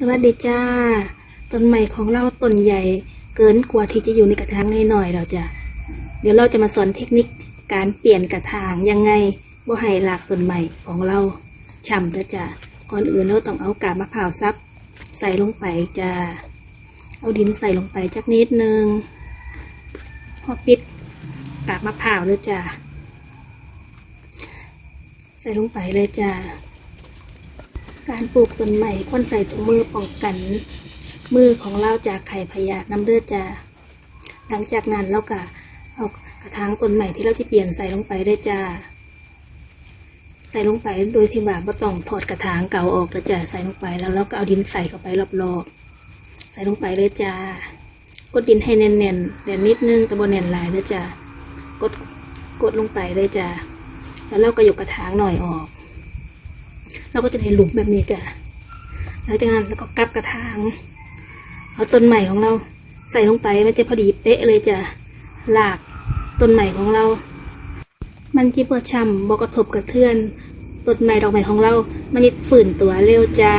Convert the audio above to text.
สวัสดีจ้า ต้นใหม่ของเราต้นใหญ่เกินกว่าที่จะอยู่ในกระถางหน่อยๆเราจะเดี๋ยวเราจะมาสอนเทคนิคการเปลี่ยนกระถางยังไงว่าให้รากต้นใหม่ของเราฉ่ำจ้ะจ้ะก่อนอื่นเราต้องเอากาบมะพร้าวซับใส่ลงไปจ้าเอาดินใส่ลงไปจักนิดนึงพอปิดกาบมะพร้าวเลยจ้าใส่ลงไปเลยจ้า การปลูกต้นใหม่ควรใส่ถุงมือป้องกัน มือของเราจากไข่พยาธิน้ำเลือดจ้าหลังจากนั้นเราก็เอากระถางต้นใหม่ที่เราจะเปลี่ยนใส่ลงไปได้จ้าใส่ลงไปโดยที่ว่าไม่ต้องถอดกระถางเก่าออกแล้วจ้าใส่ลงไปแล้วเราก็เอาดินใส่เข้าไปรอบๆใส่ลงไปเลยจ้ากดดินให้แน่นๆแน่นนิดนึงแต่บนแน่นหลายเลยจ้ากดกดลงไปเลยจ้าแล้วเราก็ยกกระถางหน่อยออก เราก็จะได้หลุมแบบนี้จ้ะหลังจากนั้นแล้วก็กลับกระถาง เอาต้นใหม่ของเราใส่ลงไปมันจะพอดีเป๊ะเลยจ้ะหลากต้นใหม่ของเรา มันจีบช่ำบอกกระทบกระเทือนต้นใหม่ดอกใหม่ของเรา มันยึดฝืนตัวเร็วจ้า